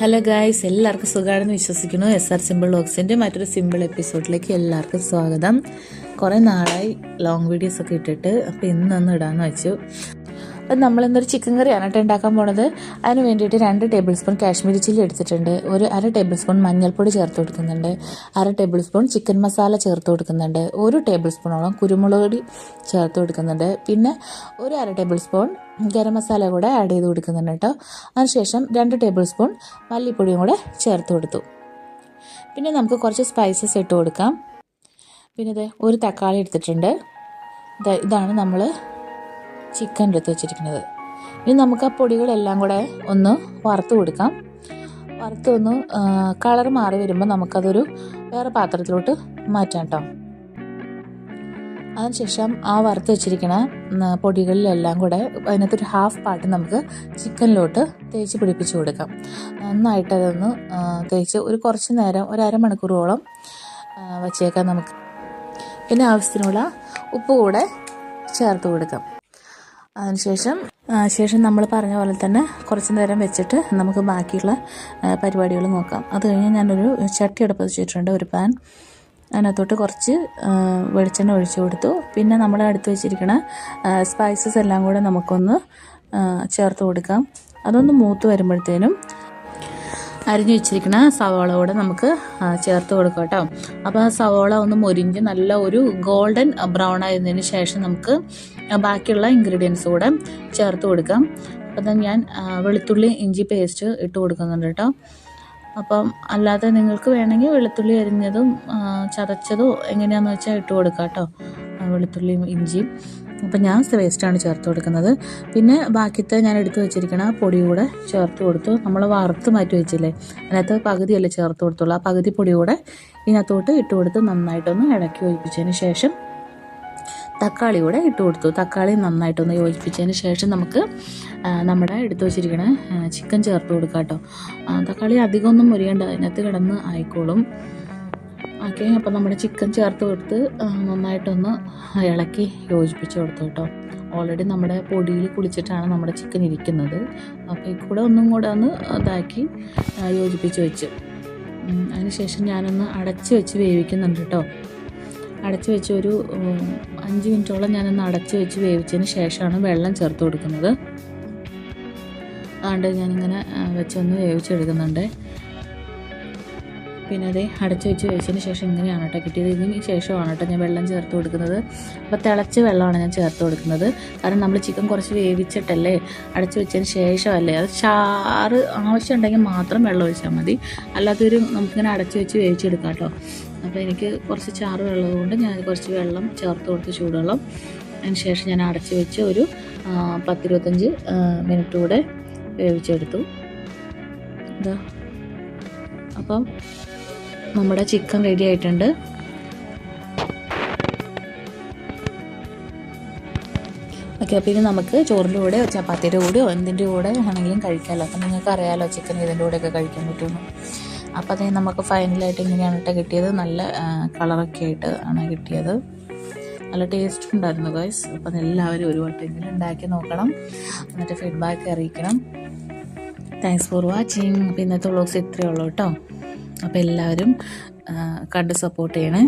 Hello guys എല്ലാവർക്കും സുഖമാണെന്ന് വിശ്വസിക്കുന്നു. എസ് ആർ സിമ്പിൾ ബോക്സിന്റെ മറ്റൊരു സിമ്പിൾ എപ്പിസോഡിലേക്ക് എല്ലാവർക്കും സ്വാഗതം. കുറേ നാളായി ലോങ് വീഡിയോസ് ഒക്കെ ഇട്ടിട്ട് അപ്പോൾ ഇന്നൊന്ന് ഇടാമെന്ന് വെച്ചു. അപ്പം നമ്മളിന്നൊരു ചിക്കൻ കറിയാണ് കേട്ടോ ഉണ്ടാക്കാൻ പോണത്. അതിന് വേണ്ടിയിട്ട് രണ്ട് ടേബിൾ സ്പൂൺ കാശ്മീരി ചില്ലി എടുത്തിട്ടുണ്ട്. ഒരു അര ടേബിൾ സ്പൂൺ മഞ്ഞൾപ്പൊടി ചേർത്ത് കൊടുക്കുന്നുണ്ട്. അര ടേബിൾ സ്പൂൺ ചിക്കൻ മസാല ചേർത്ത് കൊടുക്കുന്നുണ്ട്. ഒരു ടേബിൾ സ്പൂണോളം കുരുമുളക് പൊടി ചേർത്ത് കൊടുക്കുന്നുണ്ട്. പിന്നെ ഒരു അര ടേബിൾ സ്പൂൺ ഗരം മസാല കൂടെ ആഡ് ചെയ്ത് കൊടുക്കുന്നുണ്ട് കേട്ടോ. അതിനുശേഷം രണ്ട് ടേബിൾ സ്പൂൺ മല്ലിപ്പൊടിയും കൂടെ ചേർത്ത് കൊടുത്തു. പിന്നെ നമുക്ക് കുറച്ച് സ്പൈസസ് ഇട്ട് കൊടുക്കാം. പിന്നെ ഇത് ഒരു തക്കാളി എടുത്തിട്ടുണ്ട്. ഇതാണ് നമ്മൾ ചിക്കൻ എടുത്ത് വെച്ചിരിക്കുന്നത്. ഇനി നമുക്ക് ആ പൊടികളെല്ലാം കൂടെ ഒന്ന് വറുത്ത് കൊടുക്കാം. വറുത്ത് ഒന്ന് കളർ മാറി വരുമ്പോൾ നമുക്കതൊരു വേറെ പാത്രത്തിലോട്ട് മാറ്റാം കേട്ടോ. അതിനുശേഷം ആ വറുത്ത് വെച്ചിരിക്കുന്ന പൊടികളിലെല്ലാം കൂടെ അതിനകത്തൊരു ഹാഫ് പാർട്ട് നമുക്ക് ചിക്കനിലോട്ട് തേച്ച് പിടിപ്പിച്ച് കൊടുക്കാം. നന്നായിട്ട് അതൊന്ന് തേച്ച് ഒരു കുറച്ച് നേരം ഒരു അരമണിക്കൂറോളം വച്ചേക്കാം നമുക്ക്. പിന്നെ ആവശ്യത്തിനുള്ള ഉപ്പ് കൂടെ ചേർത്ത് കൊടുക്കാം. അതിനുശേഷം ശേഷം നമ്മൾ പറഞ്ഞ പോലെ തന്നെ കുറച്ച് നേരം വെച്ചിട്ട് നമുക്ക് ബാക്കിയുള്ള പരിപാടികൾ നോക്കാം. അത് കഴിഞ്ഞ് ഞാനൊരു ചട്ടി അടുപ്പ് വെച്ചിട്ടുണ്ട് ഒരു പാൻ. അതിനകത്തോട്ട് കുറച്ച് വെളിച്ചെണ്ണ ഒഴിച്ചു കൊടുത്തു. പിന്നെ നമ്മൾ എടുത്ത് വെച്ചിരിക്കുന്ന സ്പൈസസ് എല്ലാം കൂടെ നമുക്കൊന്ന് ചേർത്ത് കൊടുക്കാം. അതൊന്ന് മൂത്ത് വരുമ്പോഴത്തേനും അരിഞ്ഞു വെച്ചിരിക്കുന്ന സവാള കൂടെ നമുക്ക് ചേർത്ത് കൊടുക്കാം കേട്ടോ. അപ്പോൾ ആ സവാള ഒന്ന് മൊരിഞ്ഞ് നല്ല ഒരു ഗോൾഡൻ ബ്രൗൺ ആയതിനു ശേഷം നമുക്ക് ബാക്കിയുള്ള ഇൻഗ്രീഡിയൻസ് കൂടെ ചേർത്ത് കൊടുക്കാം. അപ്പം ഞാൻ വെളുത്തുള്ളി ഇഞ്ചി പേസ്റ്റ് ഇട്ട് കൊടുക്കുന്നുണ്ട് കേട്ടോ. അപ്പം അല്ലാതെ നിങ്ങൾക്ക് വേണമെങ്കിൽ വെളുത്തുള്ളി അരിഞ്ഞതും ചതച്ചതോ എങ്ങനെയാണെന്ന് വെച്ചാൽ ഇട്ട് കൊടുക്കാം കേട്ടോ വെളുത്തുള്ളിയും ഇഞ്ചിയും. അപ്പം ഞാൻ വേസ്റ്റാണ് ചേർത്ത് കൊടുക്കുന്നത്. പിന്നെ ബാക്കിത്തെ ഞാൻ എടുത്തു വെച്ചിരിക്കണ പൊടി കൂടെ ചേർത്ത് കൊടുത്തു. നമ്മൾ വറുത്ത് മാറ്റി വെച്ചില്ലേ? അതിനകത്ത് പകുതിയല്ലേ ചേർത്ത് കൊടുത്തുള്ളൂ. ആ പകുതി പൊടി കൂടെ ഇതിനകത്തോട്ട് ഇട്ട് കൊടുത്ത് നന്നായിട്ടൊന്ന് ഇളക്കി ഒഴിപ്പിച്ചതിന് ശേഷം തക്കാളി കൂടെ ഇട്ട് കൊടുത്തു. തക്കാളി നന്നായിട്ടൊന്ന് യോജിപ്പിച്ചതിന് ശേഷം നമുക്ക് നമ്മുടെ എടുത്തു വെച്ചിരിക്കുന്ന ചിക്കൻ ചേർത്ത് കൊടുക്കാം കേട്ടോ. തക്കാളി അധികമൊന്നും മുരിയേണ്ട. അതിനകത്ത് കിടന്ന് ആയിക്കോളും. ഓക്കെ അപ്പോൾ നമ്മുടെ ചിക്കൻ ചേർത്ത് കൊടുത്ത് നന്നായിട്ടൊന്ന് ഇളക്കി യോജിപ്പിച്ച് കൊടുത്തു കേട്ടോ. ഓൾറെഡി നമ്മുടെ പൊടിയിൽ കുളിച്ചിട്ടാണ് നമ്മുടെ ചിക്കൻ ഇരിക്കുന്നത്. അപ്പോൾ ഈ കൂടെ ഒന്നും കൂടെ ഒന്ന് ഇതാക്കി യോജിപ്പിച്ച് വെച്ച്. അതിനുശേഷം ഞാനൊന്ന് അടച്ച് വെച്ച് വേവിക്കുന്നുണ്ട് കേട്ടോ. അടച്ച് വെച്ച് ഒരു അഞ്ച് മിനിറ്റോളം ഞാനൊന്ന് അടച്ചു വെച്ച് വേവിച്ചതിന് ശേഷമാണ് വെള്ളം ചേർത്ത് കൊടുക്കുന്നത്. അതുകൊണ്ട് ഞാനിങ്ങനെ വെച്ചൊന്ന് വേവിച്ചെടുക്കുന്നുണ്ട്. പിന്നെ അത് അടച്ച് വെച്ച് വെച്ചതിന് ശേഷം ഇങ്ങനെയാണ് കേട്ടോ കിട്ടിയത്. ഇതിന് ശേഷമാണ് കേട്ടോ ഞാൻ വെള്ളം ചേർത്ത് കൊടുക്കുന്നത്. അപ്പോൾ തിളച്ച വെള്ളമാണ് ഞാൻ ചേർത്ത് കൊടുക്കുന്നത്. കാരണം നമ്മൾ ചിക്കൻ കുറച്ച് വേവിച്ചിട്ടല്ലേ അടച്ച് വെച്ചതിന് ശേഷമല്ലേ? അത് ചാറ് ആവശ്യമുണ്ടെങ്കിൽ മാത്രം വെള്ളം ഒഴിച്ചാൽ മതി. അല്ലാത്തൊരു നമുക്കിങ്ങനെ അടച്ച് വെച്ച് വേവിച്ചെടുക്കാം കേട്ടോ. അപ്പോൾ എനിക്ക് കുറച്ച് ചാറ് വെള്ളം കൊണ്ട് ഞാൻ കുറച്ച് വെള്ളം ചേർത്ത് കൊടുത്ത് ചൂടുവെള്ളം. അതിന് ശേഷം ഞാൻ അടച്ച് വെച്ച് ഒരു പത്തിരുപത്തഞ്ച് മിനിറ്റ് കൂടെ വേവിച്ചെടുത്തു. അപ്പം നമ്മുടെ ചിക്കൻ റെഡി ആയിട്ടുണ്ട്. ഓക്കെ അപ്പോൾ ഇനി നമുക്ക് ചോറിന്റെ കൂടെ ചപ്പാത്തിയുടെ കൂടെയോ എന്തിന്റെ കൂടെ ആണെങ്കിലും കഴിക്കാമല്ലോ. അപ്പം നിങ്ങൾക്ക് അറിയാമല്ലോ ചിക്കൻ ഇതിന്റെ കൂടെയൊക്കെ കഴിക്കാൻ പറ്റുമെന്ന്. അപ്പോൾ അതേ നമുക്ക് ഫൈനലായിട്ട് ഇങ്ങനെയാണ് കേട്ടോ കിട്ടിയത്. നല്ല കളറൊക്കെ ആയിട്ട് ആണ് കിട്ടിയത്. നല്ല ടേസ്റ്റ് ഉണ്ടായിരുന്നു ഗൈസ് അപ്പം എല്ലാവരും ഒരു വട്ടമെങ്കിലും ഉണ്ടാക്കി നോക്കണം. എന്നിട്ട് ഫീഡ്ബാക്ക് അറിയിക്കണം. താങ്ക്സ് ഫോർ വാച്ചിങ് അപ്പോൾ ഇന്നത്തെ വ്ളോഗ്സ് ഇത്രയേ ഉള്ളൂ കേട്ടോ അപ്പോൾ എല്ലാവരും കണ്ട് സപ്പോർട്ട് ചെയ്യണേ.